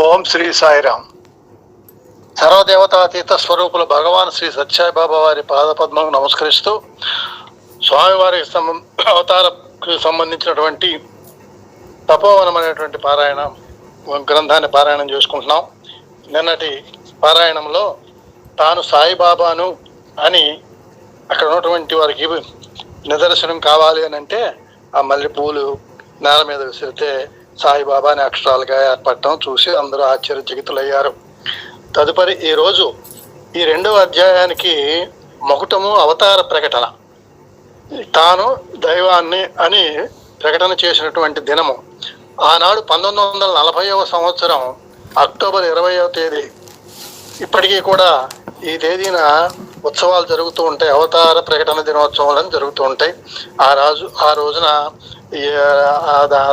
ఓం శ్రీ సాయిరామ్. సర్వదేవతాతీత స్వరూపుల భగవాన్ శ్రీ సత్యాయిబాబా వారి పాదపద్మం నమస్కరిస్తూ స్వామివారికి సంబంధ అవతారకు సంబంధించినటువంటి తపోవనం అనేటువంటి పారాయణ గ్రంథాన్ని పారాయణం చేసుకుంటున్నాం. నిన్నటి పారాయణంలో తాను సాయిబాబాను అని అక్కడ ఉన్నటువంటి వారికి నిదర్శనం కావాలి అని అంటే ఆ మల్లె పూలు నేల మీద విసిరితే సాయిబాబా అనే అక్షరాలుగా ఏర్పడటం చూసి అందరూ ఆశ్చర్యచకితులయ్యారు. తదుపరి ఈ రోజు ఈ రెండవ అధ్యాయానికి మొకటము అవతార ప్రకటన. తాను దైవాన్ని అని ప్రకటన చేసినటువంటి దినము. ఆనాడు పంతొమ్మిది వందల నలభైవ సంవత్సరం అక్టోబర్ ఇరవయవ తేదీ. ఇప్పటికీ కూడా ఈ తేదీన ఉత్సవాలు జరుగుతూ ఉంటాయి. అవతార ప్రకటన దినోత్సవాలు అని జరుగుతూ ఉంటాయి. ఆ రాజు ఆ రోజున ఈ,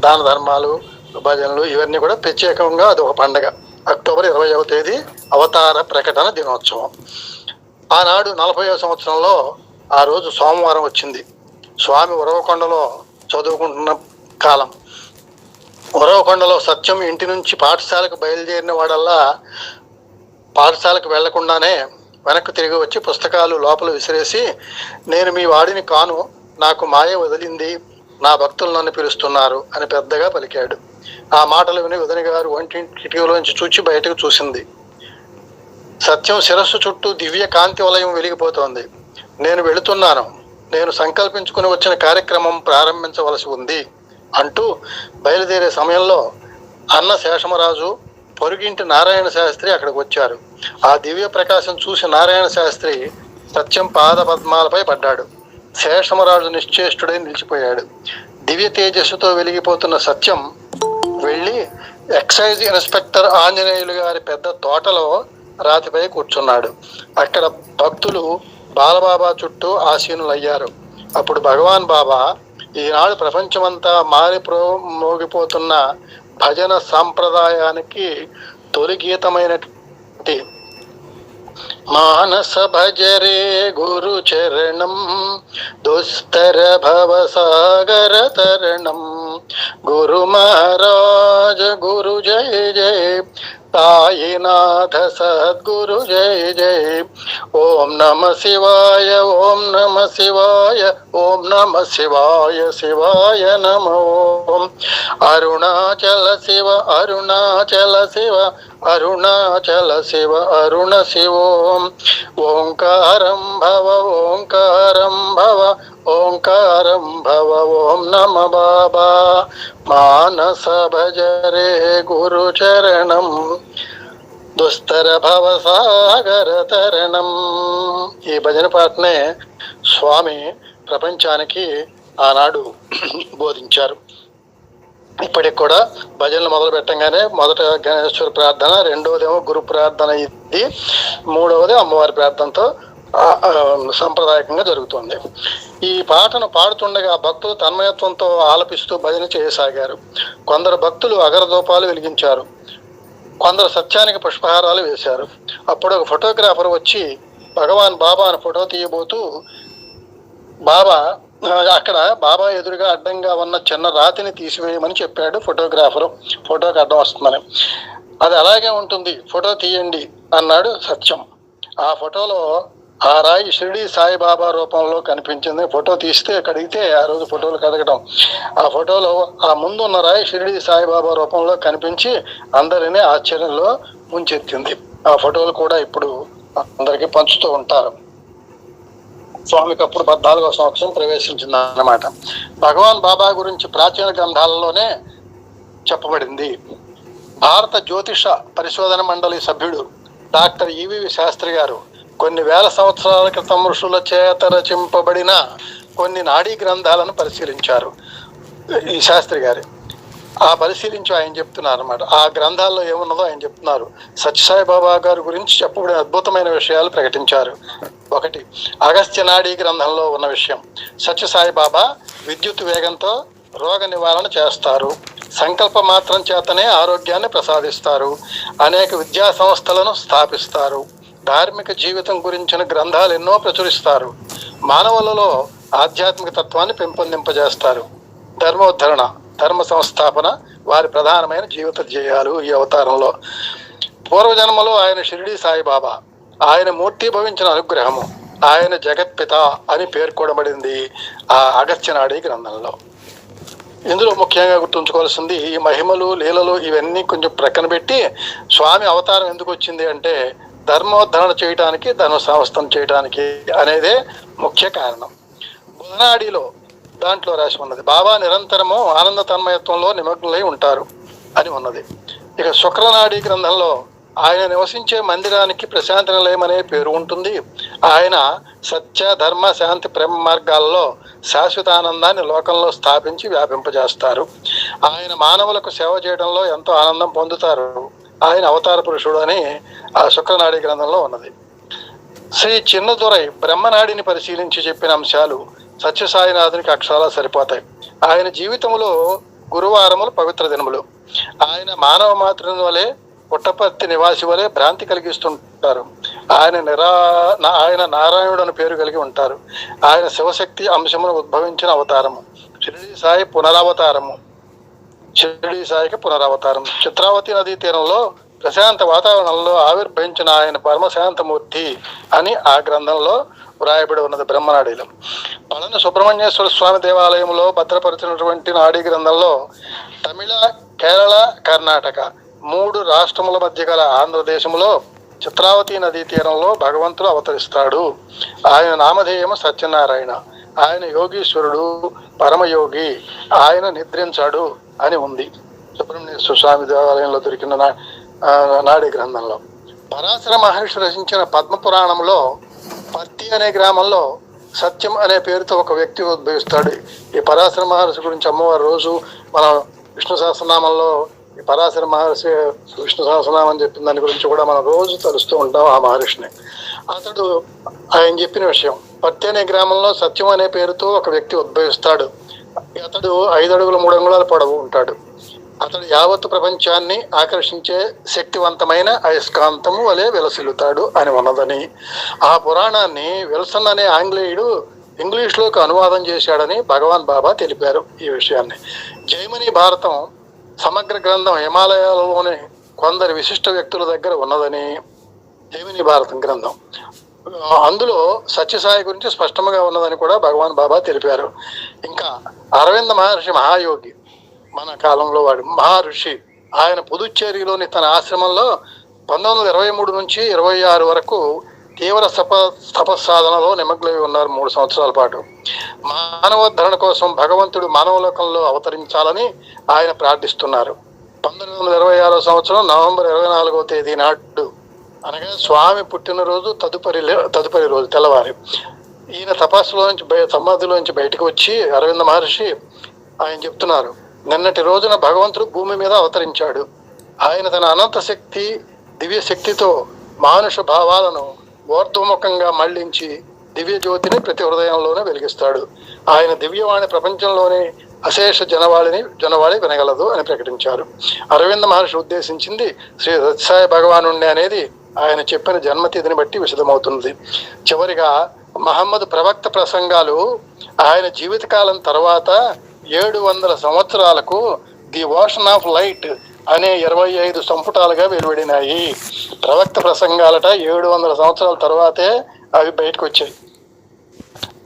దాన ధర్మాలు భజనలు ఇవన్నీ కూడా ప్రత్యేకంగా అది ఒక పండగ. అక్టోబర్ ఇరవైవ తేదీ అవతార ప్రకటన దినోత్సవం. ఆనాడు నలభైవ సంవత్సరంలో ఆ రోజు సోమవారం వచ్చింది. స్వామి ఉరవకొండలో చదువుకుంటున్న కాలం. ఉరవకొండలో సత్యం ఇంటి నుంచి పాఠశాలకు బయలుదేరిన వాడల్లా పాఠశాలకు వెళ్ళకుండానే వెనక్కి తిరిగి వచ్చి పుస్తకాలు లోపల విసిరేసి నేను మీ వాడిని కాను నాకు మాయ వదిలింది నా భక్తులు నన్ను పిలుస్తున్నారు అని పెద్దగా పలికాడు. ఆ మాటలు విని వదిన గారు వంటి కిటికీలోంచి చూచి బయటకు చూసింది. సత్యం శిరస్సు చుట్టూ దివ్య కాంతి వలయం వెలిగిపోతోంది. నేను వెళుతున్నాను. నేను సంకల్పించుకుని వచ్చిన కార్యక్రమం ప్రారంభించవలసి ఉంది అంటూ బయలుదేరే సమయంలో అన్న శేషమరాజు పొరుగింటి నారాయణ శాస్త్రి అక్కడికి వచ్చారు. ఆ దివ్య ప్రకాశం చూసి నారాయణ శాస్త్రి సత్యం పాద పద్మాలపై పడ్డాడు. శేషమరాజు నిశ్చేష్టుడై నిలిచిపోయాడు. దివ్య తేజస్సుతో వెలిగిపోతున్న సత్యం వెళ్ళి ఎక్సైజ్ ఇన్స్పెక్టర్ ఆంజనేయులు గారి పెద్ద తోటలో రాతిపై కూర్చున్నాడు. అక్కడ భక్తులు బాలబాబా చుట్టూ ఆసీనులయ్యారు. అప్పుడు భగవాన్ బాబా ఈనాడు ప్రపంచమంతా మారి మోగిపోతున్న భజన సాంప్రదాయానికి తొలి గీతమైనటువంటి మానస భజరే గురు చరణం దుస్తర భవ సాగర తరణం. గురు మహారాజ గురు జయ జయ సాయినాథ సద్గురు జయ జయ ఓం నమ శివాయ ఓం నమ శివాయ ఓం నమ శివాయ శివాయ నమ. ఓం అరుణాచల శివ అరుణాచల శివ అరుణాచల శివ అరుణ శివోం. ఓంకారం భవ ఓంకారం భవ ఓంకారం భవ ఓం నమ బాబా. మానస భజరే గురు చరణం. దుస్తర భవ సాగర తరణం ఈ భజన పాటనే స్వామి ప్రపంచానికి ఆనాడు బోధించారు. ఇప్పటికి కూడా భజనలు మొదలు పెట్టంగానే మొదట గణేశ్వర ప్రార్థన రెండవదేమో గురు ప్రార్థన ఇది మూడవది అమ్మవారి ప్రార్థనతో సాంప్రదాయకంగా సంప్రదాయకంగా జరుగుతుంది. ఈ పాటను పాడుతుండగా భక్తులు తన్మయత్వంతో ఆలపిస్తూ భజన చేయసాగారు. కొందరు భక్తులు అగరదూపాలు వెలిగించారు. కొందరు సత్యానికి పుష్పహారాలు వేశారు. అప్పుడు ఒక ఫోటోగ్రాఫర్ వచ్చి భగవాన్ బాబాను ఫోటో తీయబోతూ బాబా అక్కడ బాబా ఎదురుగా అడ్డంగా ఉన్న చిన్న రాతిని తీసివేయమని చెప్పాడు ఫోటోగ్రాఫరు. ఫోటోకి అడ్డం వస్తుందని. అది అలాగే ఉంటుంది. ఫోటో తీయండి అన్నాడు సత్యం. ఆ ఫోటోలో ఆ రాయి షిరిడి సాయిబాబా రూపంలో కనిపించింది. ఫోటో తీస్తే కడిగితే ఆ రోజు ఫోటోలు కడగడం ఆ ఫోటోలో ఆ ముందున్న రాయి షిరిడి సాయిబాబా రూపంలో కనిపించి అందరినీ ఆశ్చర్యంలో ముంచెత్తింది. ఆ ఫోటోలు కూడా ఇప్పుడు అందరికీ పంచుతూ ఉంటారు. స్వామికి అప్పుడు పద్నాలుగో సంవత్సరం ప్రవేశించింది అన్నమాట భగవాన్ బాబా గురించి ప్రాచీన గ్రంథాలలోనే చెప్పబడింది. భారత జ్యోతిష పరిశోధన మండలి సభ్యుడు డాక్టర్ ఈవీవి శాస్త్రి గారు కొన్ని వేల సంవత్సరాల క్రితం ఋషుల చేత రచింపబడిన కొన్ని నాడీ గ్రంథాలను పరిశీలించారు. ఈ శాస్త్రి గారి. ఆ పరిశీలించి ఆయన చెప్తున్నారు అనమాట ఆ గ్రంథాల్లో ఏమున్నదో ఆయన చెప్తున్నారు. సత్యసాయి బాబా గారి గురించి చెప్పబడిన అద్భుతమైన విషయాలు ప్రకటించారు. ఒకటి అగస్త్య నాడీ గ్రంథంలో ఉన్న విషయం. సత్యసాయి బాబా విద్యుత్ వేగంతో రోగ నివారణ చేస్తారు. సంకల్ప మాత్రం చేతనే ఆరోగ్యాన్ని ప్రసాదిస్తారు. అనేక విద్యా సంస్థలను స్థాపిస్తారు. ధార్మిక జీవితం గురించిన గ్రంథాలు ఎన్నో ప్రచురిస్తారు. మానవులలో ఆధ్యాత్మిక తత్వాన్ని పెంపొందింపజేస్తారు. ధర్మోద్ధరణ ధర్మ సంస్థాపన వారి ప్రధానమైన జీవిత ధ్యేయాలు ఈ అవతారంలో. పూర్వజన్మలో ఆయన షిరిడి సాయిబాబా. ఆయన మూర్తి భవించిన అనుగ్రహము. ఆయన జగత్పిత అని పేర్కొనబడింది ఆ అగస్త్యనాడి గ్రంథంలో. ఇందులో ముఖ్యంగా గుర్తుంచుకోవాల్సింది ఈ మహిమలు లీలలు ఇవన్నీ కొంచెం ప్రక్కన పెట్టి స్వామి అవతారం ఎందుకు వచ్చింది అంటే ధర్మోద్ధరణ చేయటానికి ధర్మ సంస్థం చేయటానికి అనేదే ముఖ్య కారణం. బుధనాడిలో దాంట్లో రాసి ఉన్నది బాబా నిరంతరము ఆనంద తన్మయత్వంలో నిమగ్నులై ఉంటారు అని ఉన్నది. ఇక శుక్రనాడి గ్రంథంలో ఆయన నివసించే మందిరానికి ప్రశాంతి నిలయం అనే పేరు ఉంటుంది. ఆయన సత్య ధర్మ శాంతి ప్రేమ మార్గాల్లో శాశ్వత ఆనందాన్ని లోకంలో స్థాపించి వ్యాపింపజేస్తారు. ఆయన మానవులకు సేవ చేయడంలో ఎంతో ఆనందం పొందుతారు. ఆయన అవతార పురుషుడు అని ఆ శుక్రనాడి గ్రంథంలో ఉన్నది. శ్రీ చిన్నదొరై బ్రహ్మనాడిని పరిశీలించి చెప్పిన అంశాలు సత్యసాయినాథునికి అక్షరాలు సరిపోతాయి. ఆయన జీవితంలో గురువారములు పవిత్ర దినములు. ఆయన మానవ మాతృని వలె పుట్టపర్తి నివాసి వలె భ్రాంతి కలిగిస్తుంటారు. ఆయన నిరా ఆయన నారాయణుడు అని పేరు కలిగి ఉంటారు. ఆయన శివశక్తి అంశమును ఉద్భవించిన అవతారము. షిరిడి సాయి పునరావతారము. షిరిడి సాయికి పునరావతారం. చిత్రావతి నదీ తీరంలో ప్రశాంత వాతావరణంలో ఆవిర్భవించిన ఆయన పరమశాంతమూర్తి అని ఆ గ్రంథంలో వ్రాయబడి ఉన్నది బ్రహ్మనాడీలం. పళని సుబ్రహ్మణ్యేశ్వర స్వామి దేవాలయంలో భద్రపరిచినటువంటి నాడీ గ్రంథంలో తమిళ కేరళ కర్ణాటక మూడు రాష్ట్రముల మధ్య గల ఆంధ్రదేశంలో చిత్రావతి నదీ తీరంలో భగవంతుడు అవతరిస్తాడు. ఆయన నామధేయము సత్యనారాయణ. ఆయన యోగీశ్వరుడు పరమయోగి. ఆయన నిద్రించాడు. అని ఉంది. సుబ్రహ్మణ్యేశ్వర స్వామి దేవాలయంలో దొరికిన నా- గ్రంథంలో. పరాశర మహర్షి రచించిన పద్మ పురాణంలో పత్తి అనే గ్రామంలో సత్యం అనే పేరుతో ఒక వ్యక్తి ఉద్భవిస్తాడు. ఈ పరాశర మహర్షి గురించి అమ్మవారు రోజు మన విష్ణు సహస్రనామంలో ఈ పరాశర మహర్షి విష్ణు సహస్రనామం చెప్పిన దాని గురించి కూడా మనం రోజు తలుస్తూ ఉంటాం ఆ మహర్షిని. అతడు ఆయన చెప్పిన విషయం పత్తి అనే గ్రామంలో సత్యం అనే పేరుతో ఒక వ్యక్తి ఉద్భవిస్తాడు. అతడు ఐదు అడుగుల మూడు అంగుళాల పొడవు ఉంటాడు. అతడు యావత్తు ప్రపంచాన్ని ఆకర్షించే శక్తివంతమైన అయస్కాంతము వలె వెలసిల్లుతాడు అని ఉన్నదని. ఆ పురాణాన్ని విల్సన్ అనే ఆంగ్లేయుడు ఇంగ్లీష్లోకి అనువాదం చేశాడని భగవాన్ బాబా తెలిపారు ఈ విషయాన్ని. జైమని భారతం సమగ్ర గ్రంథం హిమాలయాలలోని కొందరు విశిష్ట వ్యక్తుల దగ్గర ఉన్నదని జైమిని భారతం గ్రంథం. అందులో సత్యసాయి గురించి స్పష్టంగా ఉన్నదని కూడా భగవాన్ బాబా తెలిపారు. ఇంకా అరవింద మహర్షి మహాయోగి మన కాలంలో వాడు మహర్షి ఆయన పుదుచ్చేరిలోని తన ఆశ్రమంలో పంతొమ్మిది వందల ఇరవై మూడు నుంచి ఇరవై ఆరు వరకు తీవ్ర తప తపస్సాధనలో నిమగ్నమై ఉన్నారు మూడు సంవత్సరాల పాటు. మానవోద్ధరణ కోసం భగవంతుడు మానవలోకంలో అవతరించాలని ఆయన ప్రార్థిస్తున్నారు. పంతొమ్మిది వందల ఇరవై ఆరో సంవత్సరం నవంబర్ ఇరవై నాలుగో తేదీ నాడు అనగా స్వామి పుట్టినరోజు తదుపరి లే- తదుపరి రోజు తెల్లవారి. ఈయన తపస్సులో నుంచి బయ సమాధిలో నుంచి బయటకు వచ్చి అరవింద మహర్షి ఆయన చెప్తున్నారు నిన్నటి రోజున భగవంతుడు భూమి మీద అవతరించాడు. ఆయన తన అనంత శక్తి దివ్య శక్తితో మానుష భావాలను ఓర్ధముఖంగా మళ్ళించి దివ్య జ్యోతిని ప్రతి హృదయంలోనే వెలిగిస్తాడు. ఆయన దివ్యవాణి ప్రపంచంలోనే అశేష జనవాళిని జనవాళి వినగలదు అని ప్రకటించారు. అరవింద మహర్షి ఉద్దేశించింది శ్రీ సత్సాయి భగవాను అనేది ఆయన చెప్పిన జన్మతిథిని బట్టి విశదమవుతుంది. చివరిగా మహమ్మద్ ప్రవక్త ప్రసంగాలు ఆయన జీవితకాలం తర్వాత ఏడు వందల సంవత్సరాలకు ది ఓషన్ ఆఫ్ లైట్ అనే ఇరవై ఐదు సంపుటాలుగా వెలువడినాయి. ప్రవక్త ప్రసంగాలట ఏడు వందల సంవత్సరాల తర్వాతే అవి బయటకు వచ్చాయి.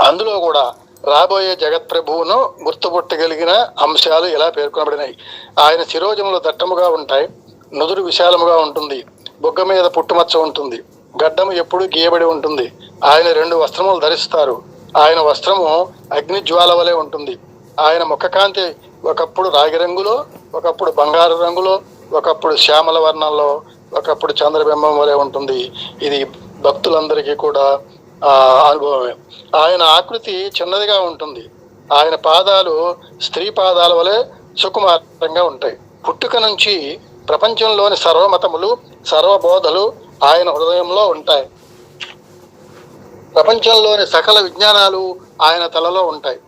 అందులో కూడా రాబోయే జగత్ప్రభువును గుర్తుపట్టగలిగిన అంశాలు ఇలా పేర్కొనబడినాయి. ఆయన శిరోజములు దట్టముగా ఉంటాయి నుదురు విశాలముగా ఉంటుంది. బుగ్గ మీద పుట్టుమచ్చ ఉంటుంది. గడ్డము ఎప్పుడు గీయబడి ఉంటుంది. ఆయన రెండు వస్త్రములు ధరిస్తారు. ఆయన వస్త్రము అగ్ని జ్వాల వలె ఉంటుంది. ఆయన ముఖకాంతి ఒకప్పుడు రాగి రంగులో ఒకప్పుడు బంగారు రంగులో ఒకప్పుడు శ్యామల వర్ణంలో ఒకప్పుడు చంద్రబింబం వలె ఉంటుంది. ఇది భక్తులందరికీ కూడా అనుభవమే. ఆయన ఆకృతి చిన్నదిగా ఉంటుంది. ఆయన పాదాలు స్త్రీ పాదాల వలె సుకుమారంగా ఉంటాయి. పుట్టుక నుంచి ప్రపంచంలోని సర్వమతములు సర్వబోధలు ఆయన హృదయంలో ఉంటాయి. ప్రపంచంలోని సకల విజ్ఞానాలు ఆయన తలలో ఉంటాయి.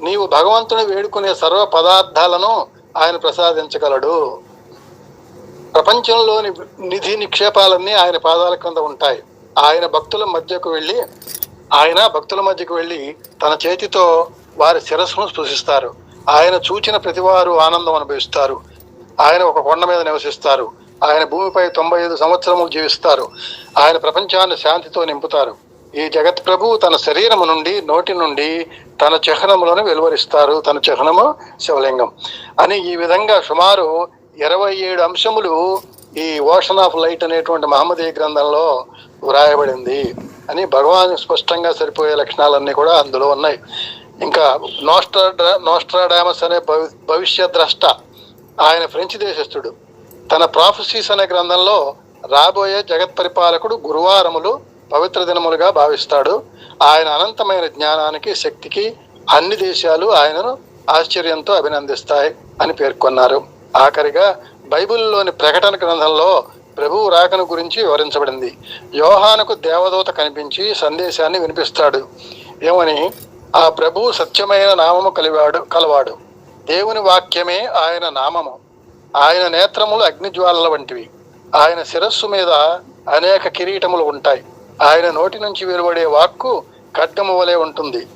నీవు భగవంతుని వేడుకునే సర్వ పదార్థాలను ఆయన ప్రసాదించగలడు. ప్రపంచంలోని నిధి నిక్షేపాలన్నీ ఆయన పాదాల కింద ఉంటాయి. ఆయన భక్తుల మధ్యకు వెళ్ళి ఆయన భక్తుల మధ్యకు వెళ్ళి తన చేతితో వారి శిరస్సును స్పృశిస్తారు ఆయన చూచిన ప్రతివారు ఆనందం అనుభవిస్తారు. ఆయన ఒక కొండ మీద నివసిస్తారు. ఆయన భూమిపై తొంభై ఐదు సంవత్సరములు జీవిస్తారు. ఆయన ప్రపంచాన్ని శాంతితో నింపుతారు. ఈ జగత్ ప్రభు తన శరీరము నుండి నోటి నుండి తన చిహ్నములను వెలువరిస్తారు. తన చిహ్నము శివలింగం. అని ఈ విధంగా సుమారు ఇరవై ఏడు అంశములు ఈ ఓషన్ ఆఫ్ లైట్ అనేటువంటి మహమ్మదీయ గ్రంథంలో వ్రాయబడింది అని భగవాన్ స్పష్టంగా సరిపోయే లక్షణాలన్నీ కూడా అందులో ఉన్నాయి. ఇంకా నోస్ట్రా నోస్ట్రాడామస్ అనే భవి భవిష్య ద్రష్ట ఆయన ఫ్రెంచ్ దేశస్థుడు. తన ప్రాఫెసీస్ అనే గ్రంథంలో రాబోయే జగత్ పరిపాలకుడు గురువారములు పవిత్ర దినములుగా భావిస్తాడు. ఆయన అనంతమైన జ్ఞానానికి శక్తికి అన్ని దేశాలు ఆయనను ఆశ్చర్యంతో అభినందిస్తాయి అని పేర్కొన్నారు. ఆఖరిగా బైబిల్లోని ప్రకటన గ్రంథంలో ప్రభువు రాకను గురించి వివరించబడింది. యోహానుకు దేవదూత కనిపించి సందేశాన్ని వినిపిస్తాడు. ఏమని? ఆ ప్రభువు సత్యమైన నామము కలివాడు కలవాడు. దేవుని వాక్యమే ఆయన నామము. ఆయన నేత్రములు అగ్నిజ్వాలల వంటివి. ఆయన శిరస్సు మీద అనేక కిరీటములు ఉంటాయి. ఆయన నోటి నుంచి వెలువడే వాక్కు ఖడ్గము వలె ఉంటుంది.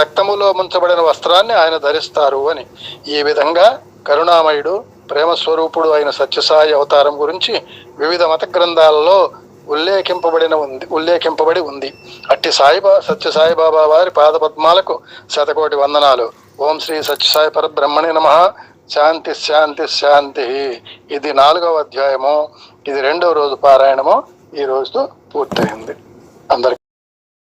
రక్తములో ముంచబడిన వస్త్రాన్ని ఆయన ధరిస్తారు అని. ఈ విధంగా కరుణామయుడు ప్రేమ స్వరూపుడు అయిన సత్యసాయి అవతారం గురించి వివిధ మత గ్రంథాలలో ఉల్లేఖింపబడిన ఉంది ఉల్లేఖింపబడి ఉంది. అట్టి సాయిబా సత్య సాయిబాబా వారి పాదపద్మాలకు శతకోటి వందనాలు. ఓం శ్రీ సత్యసాయి పరబ్రహ్మణి నమ. శాంతి శాంతి శాంతి. ఇది నాలుగవ అధ్యాయము. ఇది రెండవ రోజు పారాయణము. ఈ రోజుతో పూర్తయింది. అందరికి